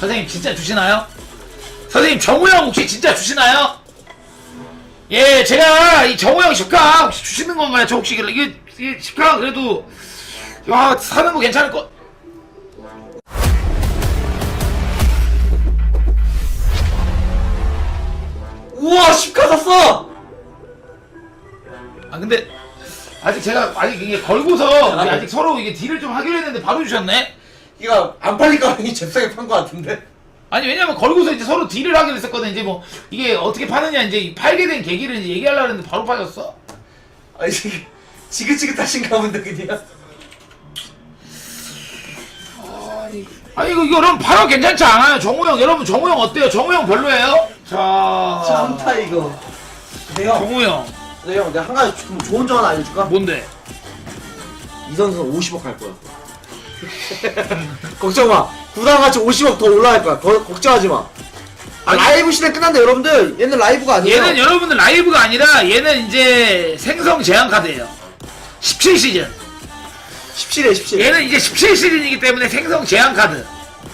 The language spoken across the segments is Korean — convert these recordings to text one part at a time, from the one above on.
선생님 진짜 주시나요? 선생님 정우영 혹시 진짜 주시나요? 예, 제가 이 정우영 10강 혹시 주시는 건가요? 저 혹시 이게, 10강 그래도 야 사는 거 괜찮을 것. 우와 10카 샀어! 아 근데 아직 제가 아직 이게 걸고서 아직 서로 이게 딜을 좀 하기로 했는데 바로 주셨네. 이거 안 팔릴 가능이 잽싸게 판 거 같은데? 아니 왜냐면 걸고서 이제 서로 딜을 하기로 했었거든. 이제 뭐 이게 어떻게 파느냐 이제 이 팔게 된 계기를 이제 얘기하려고 했는데 바로 파졌어. 아니 지금 지긋지긋하신가 본데 그냥 아니 이거 이거 여러분 팔아 괜찮지 않아요? 정우영 여러분 정우영 어때요? 정우영 별로예요? 자, 짬타 이거 형, 정우영 근데 형 내가 한 가지 좀 좋은 점 하나 알려줄까? 뭔데? 이 선수는 50억 할 거야 걱정 마 구단 같이 50억 더 올라갈 거야 거, 걱정하지 마 아, 라이브 시대 끝난다 여러분들 얘는 라이브가 아니에요 얘는 여러분들 라이브가 아니라 얘는 이제 생성 제한 카드예요. 17시즌. 17에 17 얘는 이제 17시즌이기 때문에 생성 제한 카드.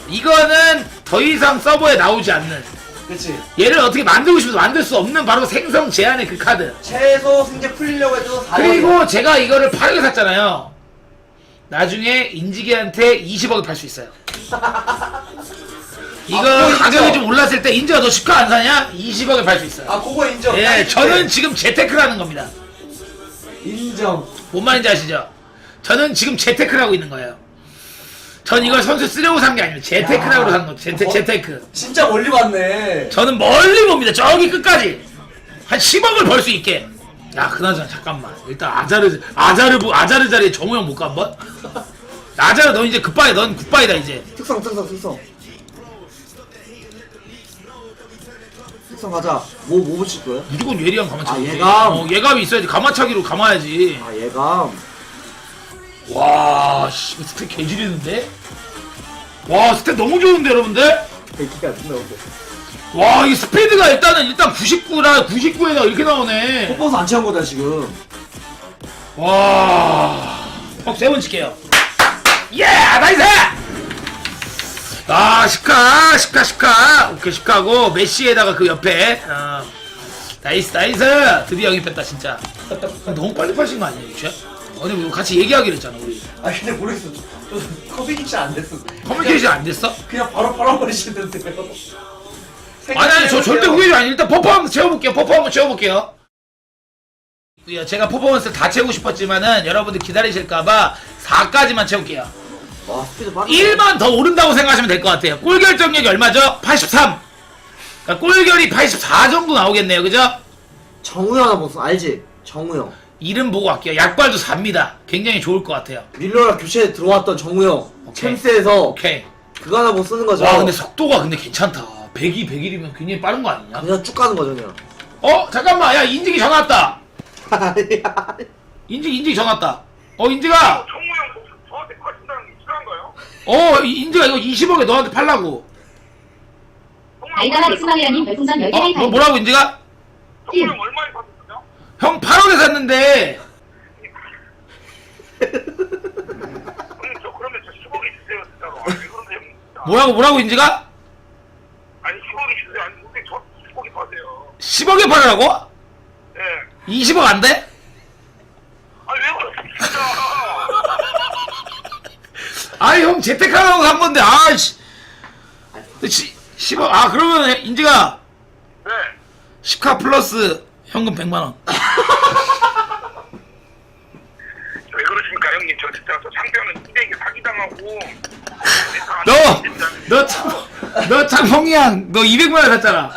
이거는 더 이상 서버에 나오지 않는. 그치 얘를 어떻게 만들고 싶어도 만들 수 없는 바로 생성 제한의 그 카드. 최소 승제 풀리려고 해도 4억 그리고 제가 이거를 8억에 샀잖아요. 나중에 인지기한테 20억에 팔수 있어요. 이거 아, 그거 가격이. 좀 올랐을 때 인지가 너 10카 안 사냐? 20억에 팔 수 있어요. 아 그거 인정 예, 저는 지금 재테크라는 겁니다. 인정 뭔 말인지 아시죠? 저는 지금 재테크를 하고 있는 거예요. 전 이걸 선수 쓰려고 산 게 아니에요. 재테크라고 산 거. 재테, 어? 재테크. 진짜 멀리 봤네 저는 멀리 봅니다. 저기 끝까지. 한 10억을 벌 수 있게. 야, 그나저나 잠깐만. 일단 아자르 아자르 아자르 자리에 정우영 못가 한번? 아자르 너 이제 굿바이. 넌 굿바이다 이제. 특성 특성 특성 특성 가자 뭐 뭐 붙일 거야? 무조건 예리한 가마차기. 아, 예감. 어, 예감이 있어야지. 가마차기로 감아야지. 아 예감 와, 씨, 스택 개지리는데? 와, 스택 너무 좋은데, 여러분들? 백기가 안 나오고 와, 이 스피드가 일단은 일단 99라 99에다 이렇게 나오네. 뽀뽀서 안 채운 거다 지금 와, 어, 세번 칠게요. 예, 나이스! 아, 시카, 시카, 시카. 오케이, 시카고 메시에다가 그 옆에. 어, 나이스, 나이스. 드디어 영입했다, 진짜. 너무 빨리 파신 거 아니에요, 유채? 아니, 우리 같이 얘기하기로 했잖아, 우리. 아 근데 모르겠어 저, 저 커뮤니케이션 안 됐어 커뮤니케이션 안 됐어? 그냥 바로 팔아버리시는데요 아니, 아니, 저 절대 후회이 아니 일단 퍼포 한번 채워볼게요. 퍼포 한번 채워볼게요. 예, 제가 퍼포먼스 다 채우고 싶었지만은 여러분들 기다리실까봐 4까지만 채울게요. 와 스피드 빠르다 1만 더 오른다고 생각하시면 될 것 같아요. 골 결정력이 얼마죠? 83. 그러니까 골결이 84 정도 나오겠네요. 그죠? 정우영 무슨 알지? 정우영 이름 보고 갈게요. 약발도 삽니다. 굉장히 좋을 것 같아요. 밀러랑 교체에 들어왔던 정우영 오케이. 챔스에서 오케이. 그거 하나 못 쓰는 거죠 와, 근데 속도가 근데 괜찮다. 100이 100일이면 굉장히 빠른 거 아니냐? 그냥 쭉 가는 거죠 그냥 어? 잠깐만. 야, 인직이 전화 왔다. 아니야. 인직, 인직이 전화 왔다. 어, 인직아. 뭐 저한테 파신다는 게 실한가요? 어, 이- 인직아 이거 20억에 너한테 팔라고. 알다나 엑스마리아님 별풍선 10개 어? 뭐, 뭐라고 인직아? 정우영 얼마에 파셨어요? 형 8억에 샀는데 형님 저 그러면 저 10억이 주세요 진짜로 아니 왜 진짜 뭐라고 뭐라고 인직아? 아니 10억이 주세요 아니 근데 저 10억이 받아요 10억에 팔으라고? 예. 20억 안 돼? 아니 왜 진짜. 아이 형 재테크하라고 산 건데 아씨. 10억 아 그러면 인직아 네. 10카 플러스 현금 100만원. 왜 그러십니까 형님? 저 진짜 저 상대하는 인대에게 사기당하고. 너너참너 참 형이야. 너 200만원 샀잖아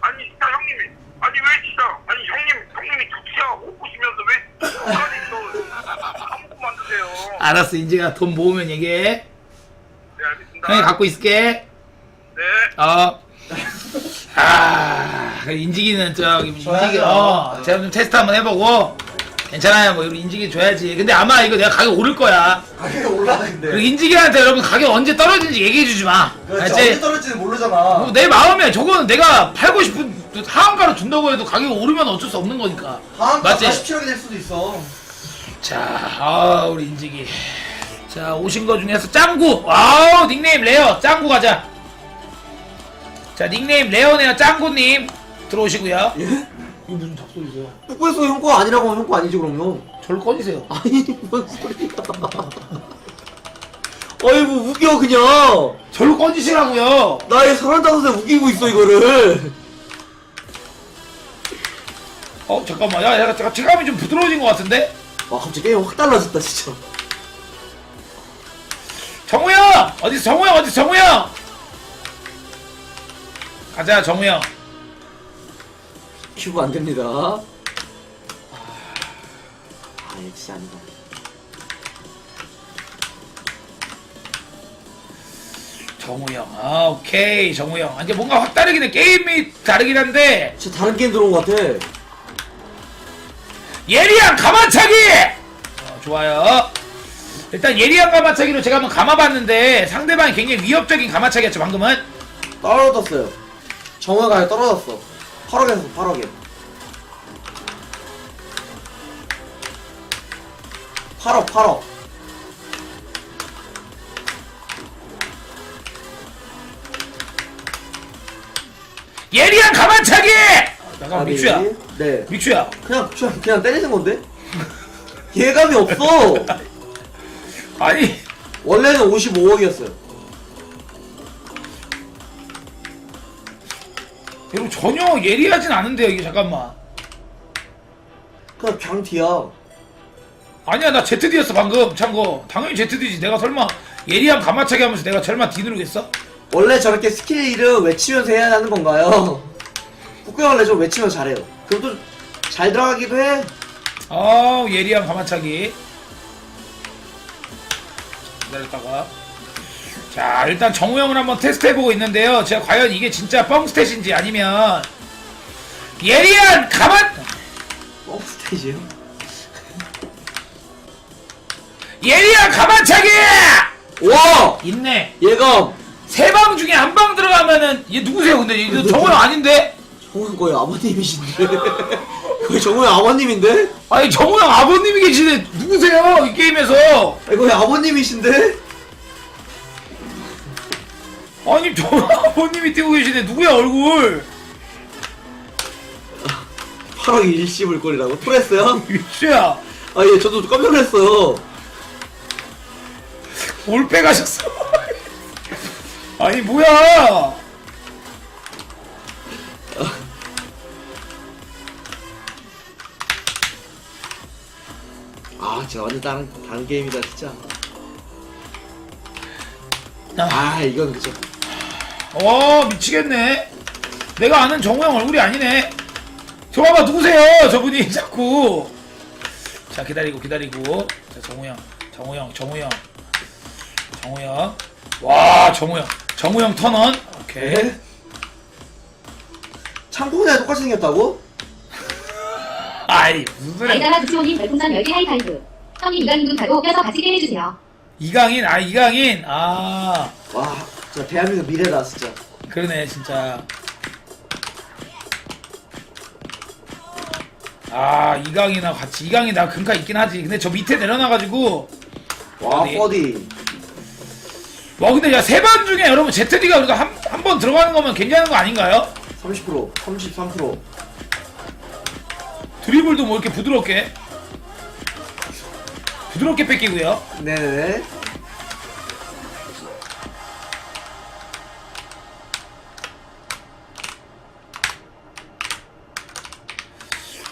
아니 진짜 형님이 아니 왜 진짜 아니 형님 형님이 주치야 옷 보시면서 왜 끝까지 또 까먹고 만드세요 알았어 인직아 돈 모으면 얘기해 네 알겠습니다 형이 갖고 있을게 네 어. 아, 인지기는 저기 인지기 줘야죠. 어, 제가 좀 테스트 한번 해보고 괜찮아요. 뭐 우리 인지기 줘야지. 근데 아마 이거 내가 가격 오를 거야. 가격이 올라 그리고 근데 인지기한테 여러분 가격 언제 떨어지는지 얘기해 주지 마. 그렇지 알지? 언제 떨어질지 모르잖아 뭐 내 마음이야. 저거는 내가 팔고 싶은 하한가로 준다고 해도 가격이 오르면 어쩔 수 없는 거니까. 다음 달 맞지? 47억이 될 수도 있어 자, 아 우리 인지기. 자 오신 거 중에서 짱구! 아우 닉네임 레어 짱구 가자. 자 닉네임 레어네요 짱구님. 들어오시고요. 예? 이거 무슨 작소리세요? 북구에서 형 거 아니라고 하면 형 거 아니지 그럼요? 저를 꺼지세요. 아니 뭔 소리야. 아이고 우겨 그냥. 저를 꺼지시라고요. 나이 서른다섯 에 우기고 있어 이거를. 어 잠깐만. 야 야, 잠깐 체감이 좀 부드러워진 것 같은데? 와 갑자기 게임 확 달라졌다 진짜. 정우형! 어디서 정우형 어디서 정우형! 가자 정우형 큐브 안 됩니다. 아 이거 진짜 아니다. 정우형 아 오케이 정우형 아, 이제 뭔가 확 다르긴 해. 게임이 다르긴 한데. 진짜 다른 게임 들어온 것 같아 예리한 가마차기! 어, 좋아요. 일단 예리한 가마차기로 제가 한번 감아봤는데 상대방이 굉장히 위협적인 가마차기였죠 방금은. 떨어졌어요. 정화가 떨어졌어. 8억에서 8억에 8억 8억 예리한 가마차기! 아, 잠깐 믹슈야. 네. 믹슈야. 그냥 그냥, 그냥 때리는 건데? 예감이 없어. 아니. 원래는 55억이었어요. 여러분 전혀 예리하진 않은데요 이게 잠깐만. 그냥 뒤야. 아니야 나 ZD였어 방금. 참고. 당연히 ZD지. 내가 설마 예리한 가마차기 하면서 내가 설마 D 누르겠어? 원래 저렇게 스킬 이름 외치면서 해야 하는 건가요? 원래 좀 외치면 잘해요. 또잘 들어가기도 해. 아 예리한 가마차기. 기다렸다가. 자 일단 정우형을 한번 테스트해보고 있는데요. 제가 과연 이게 진짜 뻥스탯인지 아니면 예리한 가마 어 스테이지요? 예리한 가마차기! 와! 있네. 예감! 세 방 중에 한 방 들어가면은 얘 누구세요 근데? 이거 정우형 아닌데 정우형 거의 아버님이신데? 거의 정우형 아버님인데? 아니 정우형 아버님이 계시네. 누구세요? 이 게임에서. 아니 거의 아버님이신데? 아니 저 아버님이 뛰고 계시네. 누구야 얼굴? 8억 일시불 꼴이라고? 토레스야? 믹슈야. 아 예 저도 깜짝 놀랐어요. 올빼 가셨어? 아니 뭐야 아 진짜 완전 다른, 다른 게임이다 진짜. 아, 아 이건 그죠. 와 미치겠네. 내가 아는 정우 형 얼굴이 아니네. 저 봐봐 누구세요 저분이 자꾸. 자 기다리고 기다리고. 자 정우 형 정우 형 정우 형. 정우 형. 와 정우 형. 정우 형 턴원 오케이. 네? 창고냐 똑같이 생겼다고? 아이 무슨 소리야 아이다라 두치오님 별풍선 10개 하이파이브. 형님 이강인 눈타고 껴서 같이 게임해주세요. 이강인 아 이강인. 아. 와 진짜 대한민국 미래다 진짜. 그러네 진짜. 아 이강이나 같이. 이강이 나 금카 있긴 하지. 근데 저 밑에 내려놔가지고. 와 어디? 퍼디. 와 근데 야 세 번 중에 여러분 ZD가 우리가 한 한 번 들어가는 거면 괜찮은 거 아닌가요? 30% 33% 드리블도 뭐 이렇게 부드럽게? 부드럽게 뺏기고요. 네네네.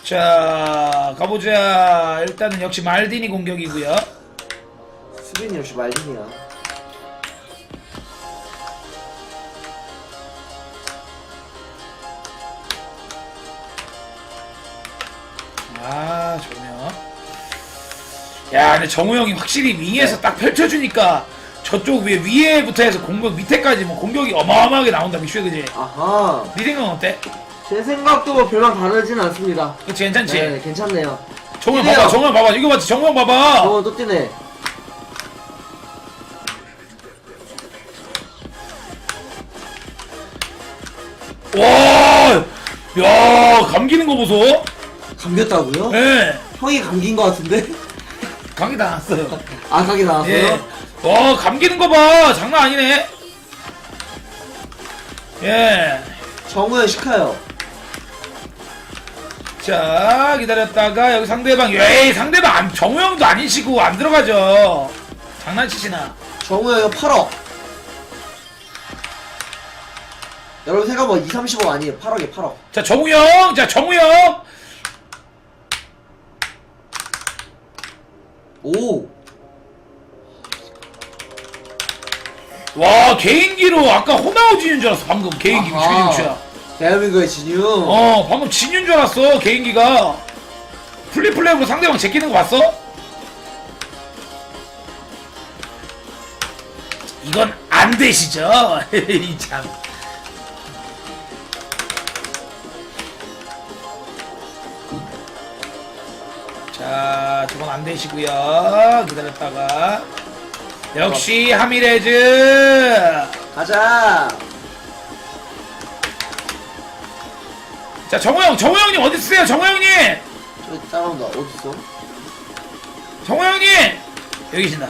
자 가보자. 일단은 역시 말디니 공격이고요. 수빈이 역시 말든이야 야 근데 정우 형이 확실히 윙에서 딱 펼쳐주니까 저쪽 위에 위에부터 해서 공격 밑에까지 뭐 공격이 어마어마하게 나온다 미슈 그지? 아하 네 생각 은 어때? 제 생각도 뭐 별반 다르진 않습니다 그치 괜찮지? 네 괜찮네요 정우 형 뛰네요. 봐봐 정우 형 봐봐 이거 맞지 정우 형 봐봐 어 또 뛰네 와, 야 감기는 거 보소. 감겼다고요? 예. 형이 감긴 것 같은데? 감기 다 났어요. 아 각이 나왔어요? 예. 와 감기는 거 봐. 장난 아니네. 예. 정우현 시카요 자 기다렸다가 여기 상대방 에이 상대방 안, 정우영도 아니시고 안 들어가죠. 장난치시나? 정우현 8억 여러분 생각 뭐 2, 30억 아니에요 8억에 8억 자 정우영, 자 정우영. 오 와 개인기로 아까 호나우 진인 줄 알았어 방금 개인기 아하. 뮤추야. 대한민국의 진유 어 방금 진인 줄 알았어 개인기가. 플립플랩으로 상대방 제끼는 거 봤어? 이건 안 되시죠? 이 참. 자, 저건 안 되시고요. 기다렸다가 역시 하미레즈. 가자 자, 정호영, 정호영님 어디 있으세요? 정호영님, 저기 따라온다 어딨어? 정호영님 여기 계신다.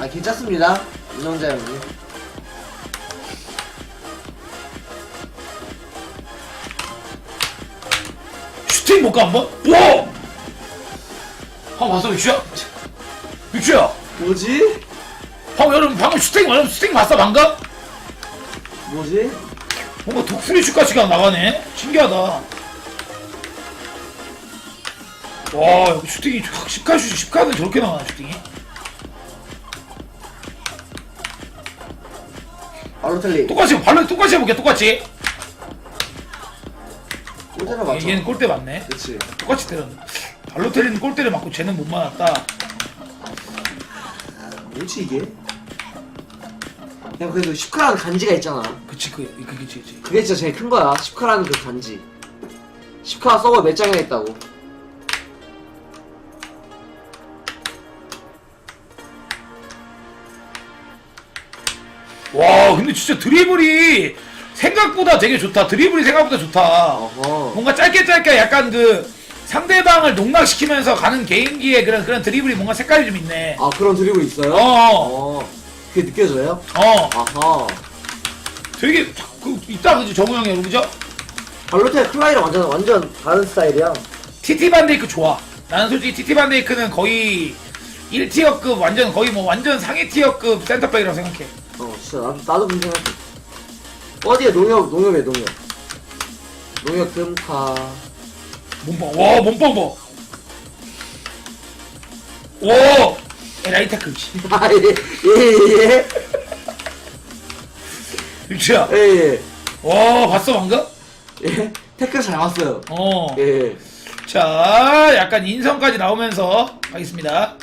아 괜찮습니다 윤영자 형님 슈팅 볼까 한번? 와! 방 봤어 유추야? 유추야? 뭐지? 방 여러분 방금 슈팅 여러분 슈팅 봤어 방금? 뭐지? 뭔가 독수리 슛까지가 나가네. 신기하다. 와 여기 슈팅이 확 10카 슛이 10카는 저렇게 나가나 슈팅이? 알로텔리 똑같이 발로 똑같이 해볼게 똑같이. 꼴대나 맞춰 얘는 골대 맞네. 그치 똑같이 때렸네. 발로테리는 골대를 맞고 쟤는 못 맞았다. 뭐지 이게? 그냥 그래도 10카라는 간지가 있잖아 그치 그 그게 그치. 그게 진짜 제일 큰 거야 10카라는 그 간지 10카 서버 몇 장이나 있다고 와 근데 진짜 드리블이 생각보다 되게 좋다. 드리블이 생각보다 좋다. 어허 뭔가 짧게 짧게 약간 그 상대방을 농락시키면서 가는 개인기의 그런 그런 드리블이 뭔가 색깔이 좀 있네. 아 그런 드리블 있어요? 어, 어 그게 느껴져요? 어, 아하 되게 그 있다 그지 정우 형이 그죠? 발로텔 클라이랑 완전 완전 다른 스타일이야 티티 반데이크 좋아. 나는 솔직히 티티 반데이크는 거의 1티어급 완전 거의 뭐 완전 상위 티어급 센터백이라고 생각해. 어 진짜 나도 나도 그렇게 생각해 어디에 농협 농협에 농협 농협 금카 몸빵, 와 몸빵 봐. 오, 에라이 태클. 아예예예 유치야. 예, 예. 와 봤어 방금? 예. 태클 잘 맞어요 어. 예 자, 약간 인성까지 나오면서 가겠습니다.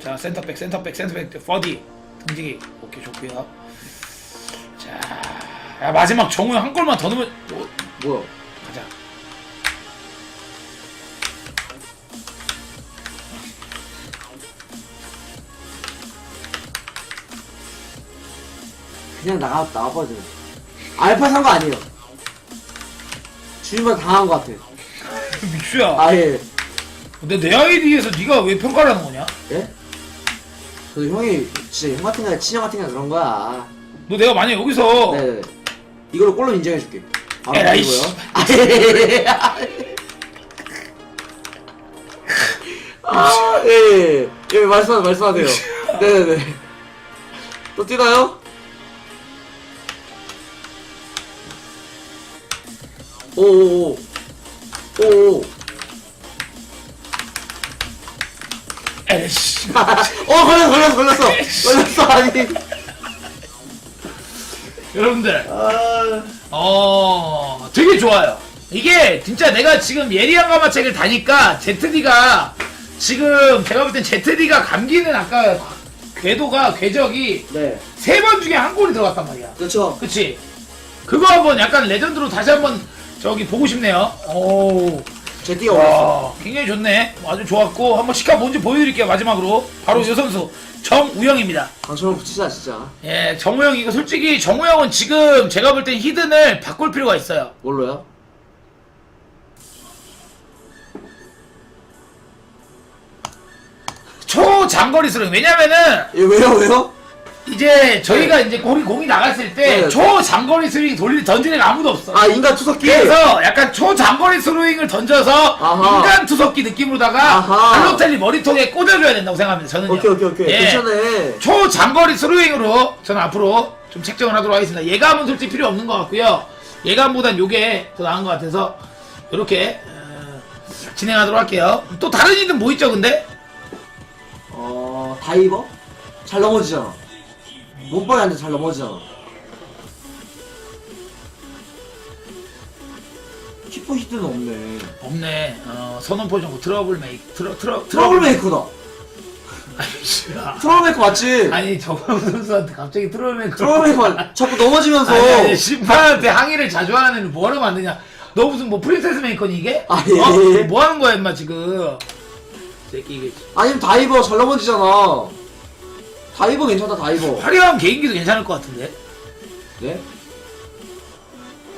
자, 센터백, 센터백, 센터백, 퍼디 등지기. 오케이, 좋고요. 자, 야, 마지막 정우 형한 골만 더 넣으면 어, 뭐야? 가자. 그냥 나가 나와버려 알파 산 거 아니에요. 주인만 당한 거 같아. 미슈야. 아예. 근데 내 아이디에서 네가 왜 평가를 하는 거냐? 예? 그 형이 진짜 형 같은 거 친형 같은 거 그런 거야. 너 내가 만약 여기서 네네 이걸로 골로 인정해줄게 바로 에라이, 이거요 씨. 아, 예, 예, 예, 말씀하, 말씀하세요. 네네네. 또 뛰나요? 오오오. 오오. 에이씨. 어, 걸렸어, 걸렸어, 걸렸어. 걸렸어, 아니. 여러분들, 아, 어, 되게 좋아요. 이게 진짜 내가 지금 예리한 가마책을 다니까 ZD가 지금 제가 볼땐 ZD가 감기는 아까 궤도가 궤적이 네. 세 번 중에 한 골이 들어갔단 말이야. 그렇죠. 그치? 그거 한번 약간 레전드로 다시 한번 저기 보고 싶네요. 오. 제끼가 올랐어. 와, 굉장히 좋네. 아주 좋았고 한번 시카 뭔지 보여드릴게요. 마지막으로 바로 이 선수 정우영입니다. 강철을 붙이자 진짜. 예, 정우영 이거 솔직히 정우영은 지금 제가 볼 땐 히든을 바꿀 필요가 있어요. 뭘로요? 초장거리 스로잉. 왜냐면은 예 왜요 왜요? 이제 저희가 이제 공이 공이 나갔을 때 네. 초장거리 스로잉 돌릴 던지는 아무도 없어. 아 인간 투석기. 그래서 약간 초장거리 스로잉을 던져서 아하. 인간 투석기 느낌으로다가 아하. 발로텔리 머리통에 꽂아줘야 된다고 생각합니다. 저는요. 오케이 오케이 오케이. 예. 괜찮네. 초장거리 스로잉으로 저는 앞으로 좀 책정을 하도록 하겠습니다. 예감은 솔직히 필요 없는 것 같고요. 예감보단 요게 더 나은 것 같아서 이렇게 어, 진행하도록 할게요. 또 다른 이름 뭐 있죠, 근데? 어 다이버? 잘 넘어지잖아. 몸빵이 안돼 잘 넘어지잖아. 키퍼 히트는 없네. 없네. 어, 선언포 정도 트러블 메이크 트러 트러 트러블 메이커다. 아니. 트러블 메이커 맞지? 아니 정우영 선수한테 갑자기 트러블 메이크. 트러블 메이커 맞- 자꾸 넘어지면서. 아니, 아니, 심판한테 항의를 자주 하는 애는 뭐하러 만드냐? 너 무슨 뭐 프린세스 메이커니 이게? 아, 예. 어? 뭐 하는 거야, 임마 지금? 새끼 이게 아니면 다이버 잘 넘어지잖아. 다이버 괜찮다 다이버. 화려한 개인기도 괜찮을 것 같은데? 네?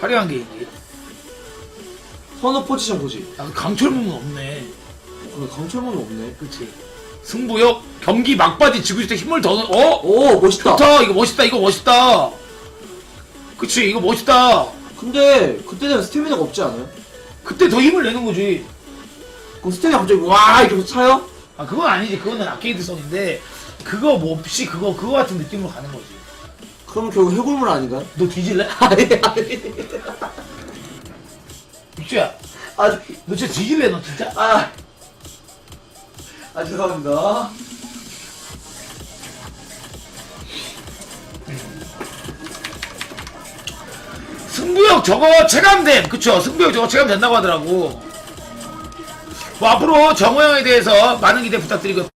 화려한 개인기. 선호 포지션 보지. 아, 강철문은 없네. 근데 강철문이 없네. 그치. 승부욕, 경기 막바지 지고 있을 때 힘을 더, 넣- 어? 오 멋있다. 좋다. 이거 멋있다. 이거 멋있다. 그치. 이거 멋있다. 근데 그때는 스태미나가 없지 않아요? 그때 더 힘을 내는 거지. 그럼 스태미나 갑자기 와 이렇게 차요? 아, 그건 아니지. 그거는 아케이드성인데, 그거 뭐 없이 그거, 그거 같은 느낌으로 가는 거지. 그러면 결국 해골물 아닌가요? 너 뒤질래? 아니 아니. 육주야. 아, 너 진짜 뒤질래, 너 진짜? 아, 아 죄송합니다. 승부욕 저거 체감됨. 그쵸. 승부욕 저거 체감된다고 하더라고. 뭐 앞으로 정호영에 대해서 많은 기대 부탁드리고